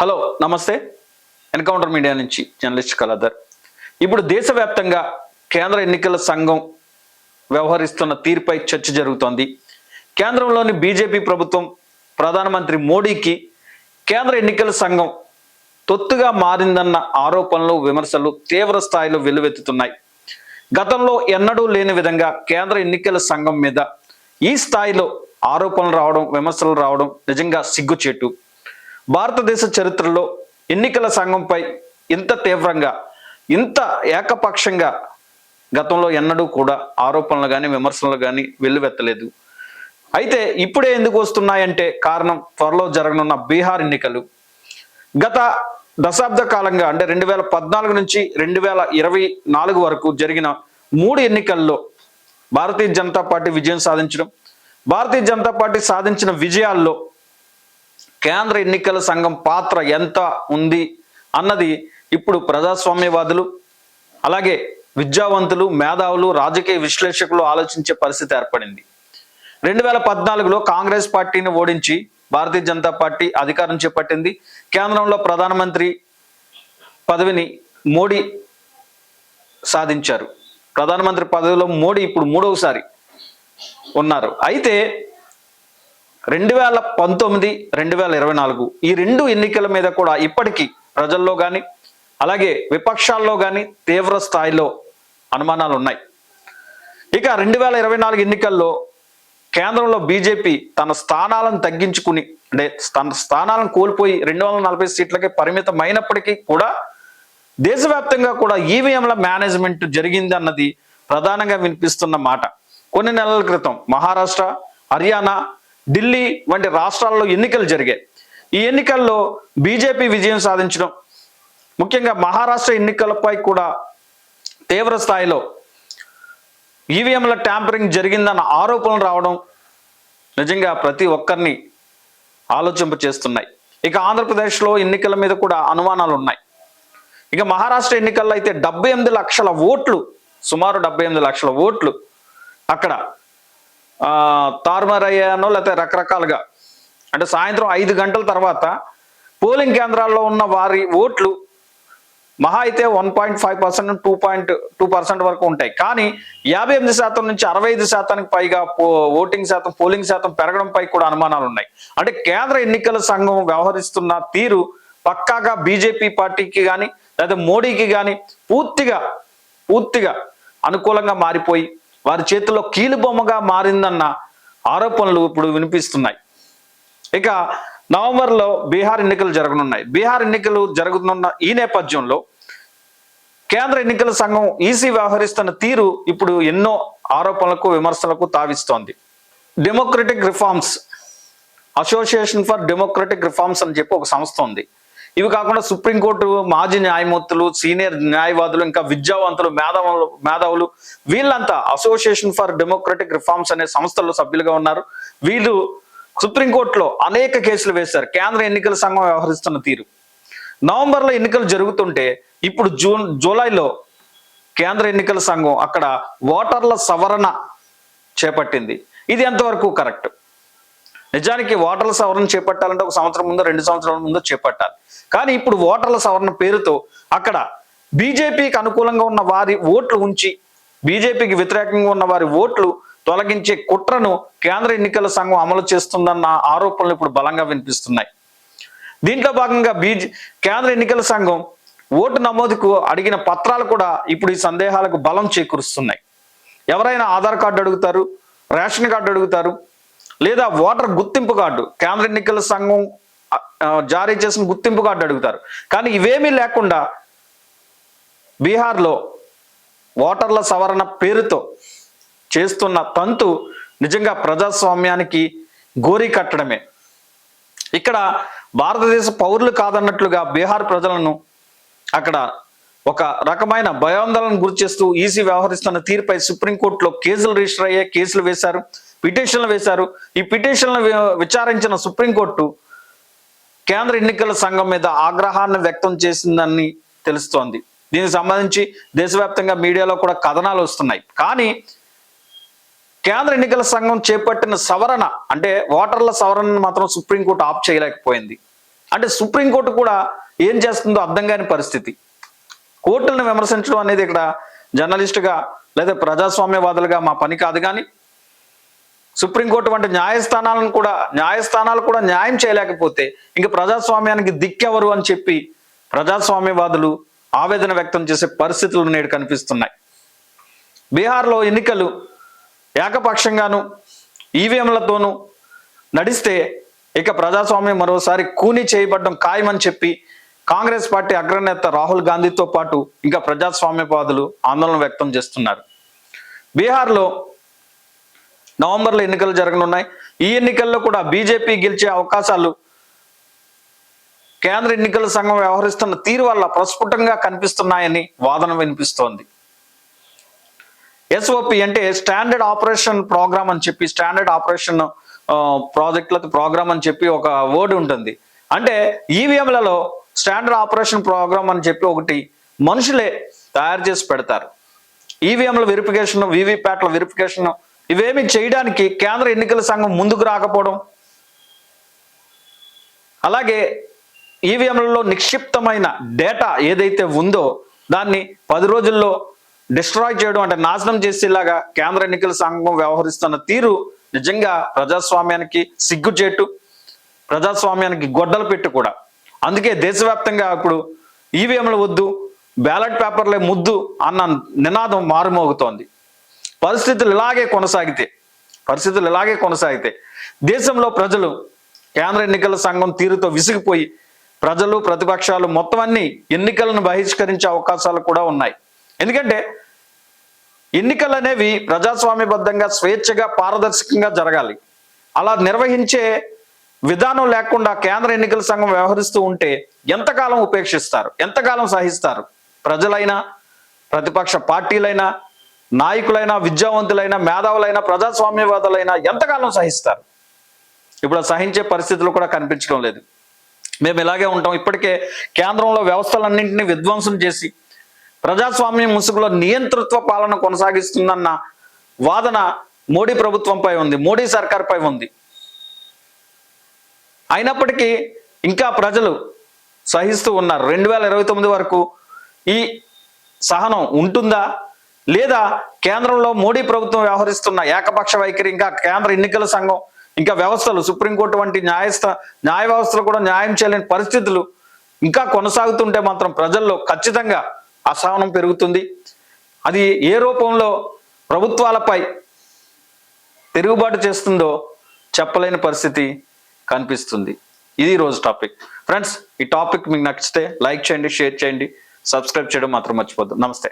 Hello నమస్తే. Encounter media నుంచి journalist Kaladhar ఇప్పుడు దేశవ్యాప్తంగా కేంద్ర ఎన్నికల సంఘం వ్యవహరిస్తున్న తీరుపై చర్చ జరుగుతోంది. కేంద్రంలోని బీజేపీ ప్రభుత్వం ప్రధానమంత్రి మోడీకి కేంద్ర ఎన్నికల సంఘం తొత్తుగా మారిందన్న ఆరోపణలు విమర్శలు తీవ్ర స్థాయిలో వెల్లువెత్తుతున్నాయి. గతంలో ఎన్నడూ లేని విధంగా కేంద్ర ఎన్నికల సంఘం మీద ఈ స్థాయిలో ఆరోపణలు రావడం విమర్శలు రావడం నిజంగా సిగ్గుచేటు. భారతదేశ చరిత్రలో ఎన్నికల సంఘంపై ఇంత తీవ్రంగా ఇంత ఏకపక్షంగా గతంలో ఎన్నడూ కూడా ఆరోపణలు కానీ విమర్శలు కానీ వెల్లువెత్తలేదు. అయితే ఇప్పుడే ఎందుకు వస్తున్నాయంటే కారణం త్వరలో జరగనున్న బీహార్ ఎన్నికలు. గత దశాబ్ద కాలంగా అంటే రెండు వేల పద్నాలుగు నుంచి రెండు వేల ఇరవై నాలుగు వరకు జరిగిన మూడు ఎన్నికల్లో భారతీయ జనతా పార్టీ విజయం సాధించడం భారతీయ జనతా పార్టీ సాధించిన విజయాల్లో కేంద్ర ఎన్నికల సంఘం పాత్ర ఎంత ఉంది అన్నది ఇప్పుడు ప్రజాస్వామ్యవాదులు అలాగే విద్యావంతులు మేధావులు రాజకీయ విశ్లేషకులు ఆలోచించే పరిస్థితి ఏర్పడింది. రెండు వేల పద్నాలుగులో కాంగ్రెస్ పార్టీని ఓడించి భారతీయ జనతా పార్టీ అధికారం చేపట్టింది. కేంద్రంలో ప్రధానమంత్రి పదవిని మోడీ సాధించారు. ప్రధానమంత్రి పదవిలో మోడీ ఇప్పుడు మూడవసారి ఉన్నారు. అయితే రెండు వేల పంతొమ్మిది రెండు వేల ఇరవై నాలుగు. ఈ రెండు ఎన్నికల మీద కూడా ఇప్పటికీ ప్రజల్లో కానీ అలాగే విపక్షాల్లో కానీ తీవ్ర స్థాయిలో అనుమానాలు ఉన్నాయి. ఇక రెండు వేల ఇరవై నాలుగు ఎన్నికల్లో కేంద్రంలో బీజేపీ తన స్థానాలను తగ్గించుకుని అంటే తన స్థానాలను కోల్పోయి రెండు వందల నలభై సీట్లకి పరిమితం అయినప్పటికీ కూడా దేశవ్యాప్తంగా కూడా ఈవీఎంల మేనేజ్మెంట్ జరిగింది అన్నది ప్రధానంగా వినిపిస్తున్న మాట. కొన్ని నెలల క్రితం మహారాష్ట్ర హర్యానా ఢిల్లీ వంటి రాష్ట్రాల్లో ఎన్నికలు జరిగాయి. ఈ ఎన్నికల్లో బీజేపీ విజయం సాధించడం ముఖ్యంగా మహారాష్ట్ర ఎన్నికలపై కూడా తీవ్ర స్థాయిలో ఈవీఎంల ట్యాంపరింగ్ జరిగిందన్న ఆరోపణలు రావడం నిజంగా ప్రతి ఒక్కరిని ఆలోచింప చేస్తున్నాయి ఇక ఆంధ్రప్రదేశ్లో ఎన్నికల మీద కూడా అనుమానాలు ఉన్నాయి ఇక మహారాష్ట్ర ఎన్నికల్లో అయితే డెబ్బై ఎనిమిది లక్షల ఓట్లు సుమారు డెబ్బై ఎనిమిది లక్షల ఓట్లు అక్కడ తారుమారయ్యానో లేకపోతే రకరకాలుగా. అంటే సాయంత్రం ఐదు గంటల తర్వాత పోలింగ్ కేంద్రాల్లో ఉన్న వారి ఓట్లు మహా అయితే one point five percent two point two percent వరకు ఉంటాయి. కానీ యాభై ఎనిమిది శాతం నుంచి అరవై ఐదు శాతానికి పైగా ఓటింగ్ శాతం పోలింగ్ శాతం పెరగడంపై కూడా అనుమానాలు ఉన్నాయి. అంటే కేంద్ర ఎన్నికల సంఘం వ్యవహరిస్తున్న తీరు పక్కాగా బీజేపీ పార్టీకి కానీ లేదా మోడీకి కానీ పూర్తిగా పూర్తిగా అనుకూలంగా మారిపోయి వారి చేతిలో కీలుబొమ్మగా మారిందన్న ఆరోపణలు ఇప్పుడు వినిపిస్తున్నాయి. ఇక నవంబర్లో బీహార్ ఎన్నికలు జరగనున్నాయి. బీహార్ ఎన్నికలు జరుగుతున్న ఈ నేపథ్యంలో కేంద్ర ఎన్నికల సంఘం ఈసీ వ్యవహరిస్తున్న తీరు ఇప్పుడు ఎన్నో ఆరోపణలకు విమర్శలకు తావిస్తోంది. Democratic reforms association for democratic reforms అని చెప్పి ఒక సంస్థ ఉంది. ఇవి కాకుండా సుప్రీంకోర్టు మాజీ న్యాయమూర్తులు సీనియర్ న్యాయవాదులు ఇంకా విద్యావంతులు మేధావులు మేధావులు వీళ్ళంతా అసోసియేషన్ ఫర్ డెమోక్రటిక్ రిఫార్మ్స్ అనే సంస్థల్లో సభ్యులుగా ఉన్నారు. వీళ్ళు సుప్రీంకోర్టులో అనేక కేసులు వేశారు. కేంద్ర ఎన్నికల సంఘం వ్యవహరిస్తున్న తీరు. నవంబర్లో ఎన్నికలు జరుగుతుంటే ఇప్పుడు జూన్ జూలైలో కేంద్ర ఎన్నికల సంఘం అక్కడ ఓటర్ల సవరణ చేపట్టింది. ఇది ఎంతవరకు కరెక్ట్? నిజానికి ఓటర్ల సవరణ చేపట్టాలంటే ఒక సంవత్సరం ముందు రెండు సంవత్సరాల ముందు చేపట్టాలి. కానీ ఇప్పుడు ఓటర్ల సవరణ పేరుతో అక్కడ బీజేపీకి అనుకూలంగా ఉన్న వారి ఓట్లు ఉంచి బీజేపీకి వ్యతిరేకంగా ఉన్న వారి ఓట్లు తొలగించే కుట్రను కేంద్ర ఎన్నికల సంఘం అమలు చేస్తుందన్న ఆరోపణలు ఇప్పుడు బలంగా వినిపిస్తున్నాయి. దీంట్లో భాగంగా బీజే కేంద్ర ఎన్నికల సంఘం ఓటు నమోదుకు అడిగిన పత్రాలు కూడా ఇప్పుడు ఈ సందేహాలకు బలం చేకూరుస్తున్నాయి. ఎవరైనా ఆధార్ కార్డు అడుగుతారు రేషన్ కార్డు అడుగుతారు లేదా ఓటర్ గుర్తింపు కార్డు కేంద్ర ఎన్నికల సంఘం జారీ చేసిన గుర్తింపు కార్డు అడుగుతారు. కానీ ఇవేమీ లేకుండా బీహార్లో ఓటర్ల సవరణ పేరుతో చేస్తున్న తంతు నిజంగా ప్రజాస్వామ్యానికి గోరీ కట్టడమే. ఇక్కడ భారతదేశ పౌరులు కాదన్నట్లుగా బీహార్ ప్రజలను అక్కడ ఒక రకమైన భయాందోళన గురి చేస్తూ ఈసీ వ్యవహరిస్తున్న తీరుపై సుప్రీంకోర్టులో కేసులు రిజిస్టర్ అయ్యే కేసులు వేశారు పిటిషన్లు వేశారు. ఈ పిటిషన్లు విచారించిన సుప్రీంకోర్టు కేంద్ర ఎన్నికల సంఘం మీద ఆగ్రహాన్ని వ్యక్తం చేసిందని తెలుస్తోంది. దీనికి సంబంధించి దేశవ్యాప్తంగా మీడియాలో కూడా కథనాలు వస్తున్నాయి. కానీ కేంద్ర ఎన్నికల సంఘం చేపట్టిన సవరణ అంటే ఓటర్ల సవరణను మాత్రం సుప్రీంకోర్టు ఆప్ చేయలేకపోయింది. అంటే సుప్రీంకోర్టు కూడా ఏం చేస్తుందో అర్థం కాని పరిస్థితి. కోర్టులను విమర్శించడం అనేది ఇక్కడ జర్నలిస్టుగా లేదా ప్రజాస్వామ్యవాదులుగా మా పని కాదు. కానీ సుప్రీంకోర్టు వంటి న్యాయస్థానాలను కూడా న్యాయస్థానాలు కూడా న్యాయం చేయలేకపోతే ఇంక ప్రజాస్వామ్యానికి దిక్కెవరు అని చెప్పి ప్రజాస్వామ్యవాదులు ఆవేదన వ్యక్తం చేసే పరిస్థితులు నేడు కనిపిస్తున్నాయి. బీహార్లో ఎన్నికలు ఏకపక్షంగాను ఈవీఎంలతోనూ నడిస్తే ఇక ప్రజాస్వామ్యం మరోసారి కూని చేయబడ్డం ఖాయమని చెప్పి కాంగ్రెస్ పార్టీ అగ్రనేత రాహుల్ గాంధీతో పాటు ఇంకా ప్రజాస్వామ్యవాదులు ఆందోళన వ్యక్తం చేస్తున్నారు. బీహార్లో నవంబర్లో ఎన్నికలు జరగనున్నాయి. ఈ ఎన్నికల్లో కూడా బీజేపీ గెలిచే అవకాశాలు కేంద్ర ఎన్నికల సంఘం వ్యవహరిస్తున్న తీరు వల్ల ప్రస్ఫుటంగా కనిపిస్తున్నాయని వాదన వినిపిస్తోంది. ఎస్ఓపి అంటే స్టాండర్డ్ ఆపరేషన్ ప్రోగ్రామ్ అని చెప్పి స్టాండర్డ్ ఆపరేషన్ ప్రాజెక్టులకు ప్రోగ్రామ్ అని చెప్పి ఒక వర్డ్ ఉంటుంది. అంటే ఈవీఎంలలో స్టాండర్డ్ ఆపరేషన్ ప్రోగ్రామ్ అని చెప్పి ఒకటి మనుషులే తయారు చేసి పెడతారు. ఈవీఎంల వెరిఫికేషన్ వీవీప్యాట్ల వెరిఫికేషన్ ఇవేమి చేయడానికి కేంద్ర ఎన్నికల సంఘం ముందుకు రాకపోవడం. అలాగే ఈవీఎంలలో నిక్షిప్తమైన డేటా ఏదైతే ఉందో దాన్ని పది రోజుల్లో డిస్ట్రాయ్ చేయడం అంటే నాశనం చేసేలాగా కేంద్ర ఎన్నికల సంఘం వ్యవహరిస్తున్న తీరు నిజంగా ప్రజాస్వామ్యానికి సిగ్గుచేటు ప్రజాస్వామ్యానికి గొడ్డలు పెట్టు కూడా. అందుకే దేశవ్యాప్తంగా ఇప్పుడు ఈవీఎంలు వద్దు బ్యాలెట్ పేపర్లే ముద్దు అన్న నినాదం మారుమోగుతోంది. పరిస్థితులు ఇలాగే కొనసాగితే పరిస్థితులు ఇలాగే కొనసాగితే దేశంలో ప్రజలు కేంద్ర ఎన్నికల సంఘం తీరుతో విసిగిపోయి ప్రజలు ప్రతిపక్షాలు మొత్తం అన్ని ఎన్నికలను బహిష్కరించే అవకాశాలు కూడా ఉన్నాయి. ఎందుకంటే ఎన్నికలు అనేవి ప్రజాస్వామ్యబద్ధంగా స్వేచ్ఛగా పారదర్శకంగా జరగాలి. అలా నిర్వహించే విధానం లేకుండా కేంద్ర ఎన్నికల సంఘం వ్యవహరిస్తూ ఉంటే ఎంతకాలం ఉపేక్షిస్తారు? ఎంతకాలం సహిస్తారు? ప్రజలైనా ప్రతిపక్ష పార్టీలైనా నాయకులైనా విద్యావంతులైనా మేధావులైనా ప్రజాస్వామ్యవాదులైనా ఎంతకాలం సహిస్తారు? ఇప్పుడు సహించే పరిస్థితులు కూడా కనిపించడం లేదు. మేము ఇలాగే ఉంటాం. ఇప్పటికే కేంద్రంలో వ్యవస్థలన్నింటినీ విధ్వంసం చేసి ప్రజాస్వామ్యం ముసుగులో నియంతృత్వ పాలన కొనసాగిస్తుందన్న వాదన మోడీ ప్రభుత్వంపై ఉంది మోడీ సర్కార్పై ఉంది. అయినప్పటికీ ఇంకా ప్రజలు సహిస్తూ ఉన్నారు రెండు వేల ఇరవై తొమ్మిది వరకు ఈ సహనం ఉంటుందా? లేదా కేంద్రంలో మోడీ ప్రభుత్వం వ్యవహరిస్తున్న ఏకపక్ష వైఖరి ఇంకా కేంద్ర ఎన్నికల సంఘం ఇంకా వ్యవస్థలు సుప్రీంకోర్టు వంటి న్యాయస్థ న్యాయ వ్యవస్థలు కూడా న్యాయం చేయలేని పరిస్థితులు ఇంకా కొనసాగుతుంటే మాత్రం ప్రజల్లో ఖచ్చితంగా అసహనం పెరుగుతుంది. అది ఏ రూపంలో ప్రభుత్వాలపై తిరుగుబాటు చేస్తుందో చెప్పలేని పరిస్థితి. కనిపిస్తుంది. ఇది రోజు టాపిక్. ఫ్రెండ్స్ ఈ టాపిక్ మీకు నచ్చితే లైక్ చేయండి షేర్ చేయండి సబ్స్క్రైబ్ చేయడం మాత్రం మర్చిపోద్దు. నమస్తే.